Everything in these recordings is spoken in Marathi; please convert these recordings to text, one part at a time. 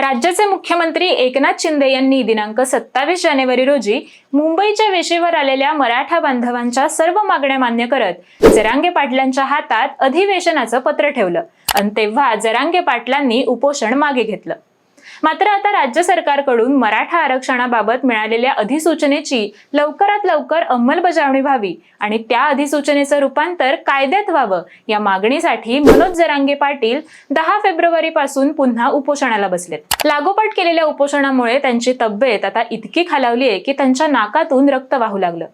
राज्याचे मुख्यमंत्री एकनाथ शिंदे यांनी दिनांक सत्तावीस जानेवारी रोजी मुंबईच्या वेशीवर आलेल्या मराठा बांधवांच्या सर्व मागण्या मान्य करत जरांगे पाटलांच्या हातात अधिवेशनाचं पत्र ठेवलं. आणि तेव्हा जरांगे पाटलांनी उपोषण मागे घेतलं. मात्र आता राज्य सरकारकडून मराठा आरक्षणाबाबत मिळालेल्या अधिसूचनेची लवकरात लवकर अंमलबजावणी व्हावी आणि त्या अधिसूचनेचं रूपांतर कायद्यात व्हावं या मागणीसाठी मनोज जरांगे पाटील दहा फेब्रुवारी पासून पुन्हा उपोषणाला बसलेत. लागोपाठ केलेल्या उपोषणामुळे त्यांची तब्येत आता इतकी खालावली आहे की त्यांच्या नाकातून रक्त वाहू लागलं.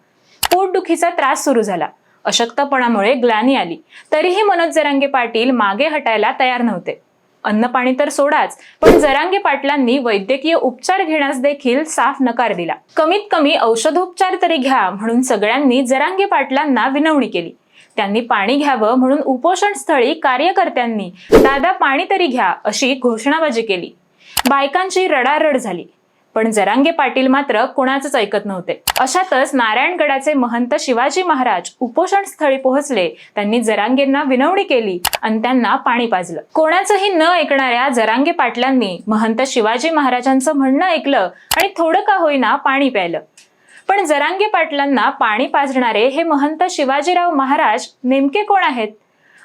पोटदुखीचा त्रास सुरू झाला. अशक्तपणामुळे ग्लानी आली. तरीही मनोज जरांगे पाटील मागे हटायला तयार नव्हते. अन्नपाणी तर सोडाच पण जरांगे पाटलांनी वैद्यकीय उपचार घेण्यास देखील साफ नकार दिला. कमीत कमी औषधोपचार तरी घ्या म्हणून सगळ्यांनी जरांगे पाटलांना विनवणी केली. त्यांनी पाणी घ्यावं म्हणून उपोषण स्थळी कार्यकर्त्यांनी दादा पाणी तरी घ्या अशी घोषणाबाजी केली. बायकांची रडारड झाली. पण जरांगे पाटील मात्र कोणाचंच ऐकत नव्हते. अशातच नारायणगडाचे महंत शिवाजी महाराज उपोषण स्थळी पोहोचले. त्यांनी जरांगेंना विनवणी केली आणि त्यांना पाणी पाजलं. कोणाचंही न ऐकणाऱ्या जरांगे पाटलांनी महंत शिवाजी महाराजांचं म्हणणं ऐकलं आणि थोडं का होईना पाणी प्यायलं. पण जरांगे पाटलांना पाणी पाजणारे हे महंत शिवाजीराव महाराज नेमके कोण आहेत?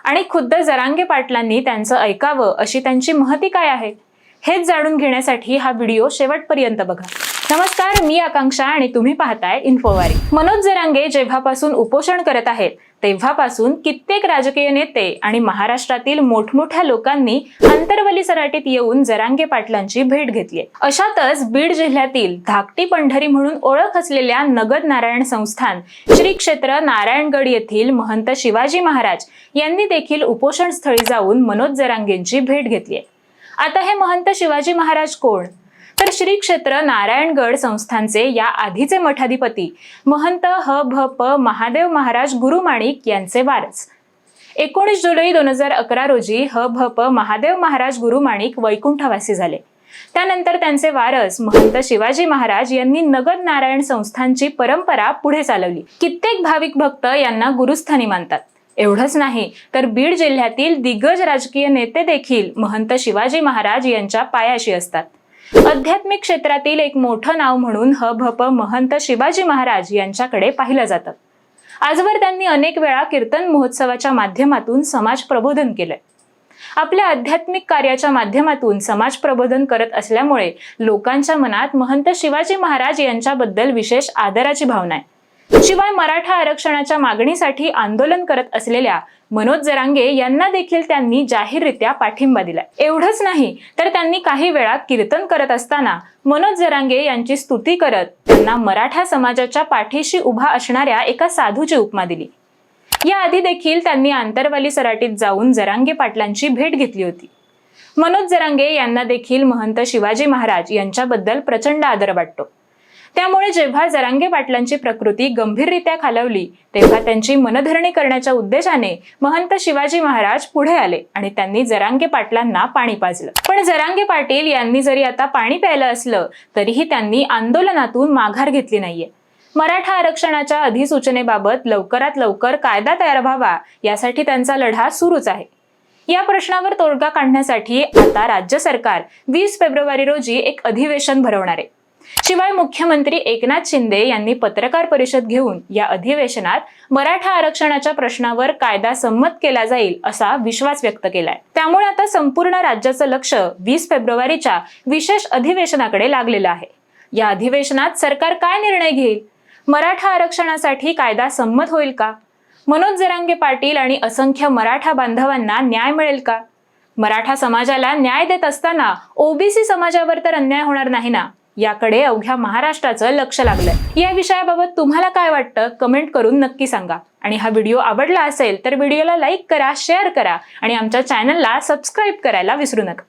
आणि खुद्द जरांगे पाटलांनी त्यांचं ऐकावं अशी त्यांची महती काय आहे? हेच जाणून घेण्यासाठी हा व्हिडिओ शेवटपर्यंत बघा. नमस्कार मी आकांक्षा आणि तुम्ही पाहताय इन्फोवारी मनोज जरांगे जेव्हापासून उपोषण करत आहेत तेव्हापासून कित्येक राजकीय नेते आणि महाराष्ट्रातील मोठमोठ्या लोकांनी अंतरवली सराटीत येऊन जरांगे पाटलांची भेट घेतली अशातच बीड जिल्ह्यातील धाकटी पंढरी म्हणून ओळख असलेल्या नगद नारायण संस्थान श्री क्षेत्र नारायणगड येथील महंत शिवाजी महाराज यांनी देखील उपोषण स्थळी जाऊन मनोज जरांगेंची भेट घेतली आता हे महंत शिवाजी महाराज कोण? तर श्री क्षेत्र नारायणगड संस्थानचे या आधीचे मठाधिपती महंत ह भ प महादेव महाराज गुरुमाणिक यांचे वारस. एकोणीस जुलै दोन हजार अकरा रोजी ह भ प महादेव महाराज गुरुमाणिक वैकुंठवासी झाले. त्यानंतर त्यांचे वारस महंत शिवाजी महाराज यांनी नगद नारायण संस्थांची परंपरा पुढे चालवली. कित्येक भाविक भक्त यांना गुरुस्थानी मानतात. एवढंच नाही तर बीड जिल्ह्यातील दिग्गज राजकीय नेते देखील महंत शिवाजी महाराज यांच्या पायाशी असतात. आध्यात्मिक क्षेत्रातील एक मोठं नाव म्हणून ह भ प महंत शिवाजी महाराज यांच्याकडे पाहिलं जातं. आजवर त्यांनी अनेक वेळा कीर्तन महोत्सवाच्या माध्यमातून समाज प्रबोधन केलंय. आपल्या आध्यात्मिक कार्याच्या माध्यमातून समाज प्रबोधन करत असल्यामुळे लोकांच्या मनात महंत शिवाजी महाराज यांच्याबद्दल विशेष आदराची भावना आहे. शिवाय मराठा आरक्षणाच्या मागणीसाठी आंदोलन करत असलेल्या मनोज जरांगे यांना देखील त्यांनी जाहीररित्या पाठिंबा दिला एवढंच नाही तर त्यांनी काही वेळा कीर्तन करत असताना मनोज जरांगे यांची स्तुती करत त्यांना मराठा समाजाच्या पाठीशी उभा असणाऱ्या एका साधूची उपमा दिली. याआधी देखील त्यांनी आंतरवाली सराटीत जाऊन जरांगे पाटलांची भेट घेतली होती. मनोज जरांगे यांना देखील महंत शिवाजी महाराज यांच्याबद्दल प्रचंड आदर वाटतो. त्यामुळे जेव्हा जरांगे पाटलांची प्रकृती गंभीररित्या खालवली तेव्हा त्यांची मनधरणी करण्याच्या उद्देशाने महंत शिवाजी महाराज पुढे आले आणि त्यांनी जरांगे पाटलांना पाणी पाजलं. पण जरांगे पाटील यांनी जरी आता पाणी प्यायलं असलं तरीही त्यांनी आंदोलनातून माघार घेतली नाहीये. मराठा आरक्षणाच्या अधिसूचनेबाबत लवकरात लवकर कायदा तयार व्हावा यासाठी त्यांचा लढा सुरूच आहे. या प्रश्नावर तोडगा काढण्यासाठी आता राज्य सरकार वीस फेब्रुवारी रोजी एक अधिवेशन भरवणार आहे. शिवाय मुख्यमंत्री एकनाथ शिंदे यांनी पत्रकार परिषद घेऊन या अधिवेशनात मराठा आरक्षणाच्या प्रश्नावर कायदा संमत केला जाईल असा विश्वास व्यक्त केलाय. त्यामुळे आता संपूर्ण राज्याचं लक्ष वीस फेब्रुवारीच्या विशेष अधिवेशनाकडे लागलेलं आहे. या अधिवेशनात सरकार काय निर्णय घेईल? मराठा आरक्षणासाठी कायदा संमत होईल का? मनोज जरांगे पाटील आणि असंख्य मराठा बांधवांना न्याय मिळेल का? मराठा समाजाला न्याय देत असताना ओबीसी समाजावर तर अन्याय होणार नाही ना? याकडे अवघ्या महाराष्ट्राचं लक्ष लागलंय. या विषयाबाबत तुम्हाला काय वाटतं? कमेंट करून नक्की सांगा. आणि हा व्हिडिओ आवडला असेल तर व्हिडिओला लाईक करा शेअर करा आणि आमच्या चॅनलला सबस्क्राईब करायला विसरू नका.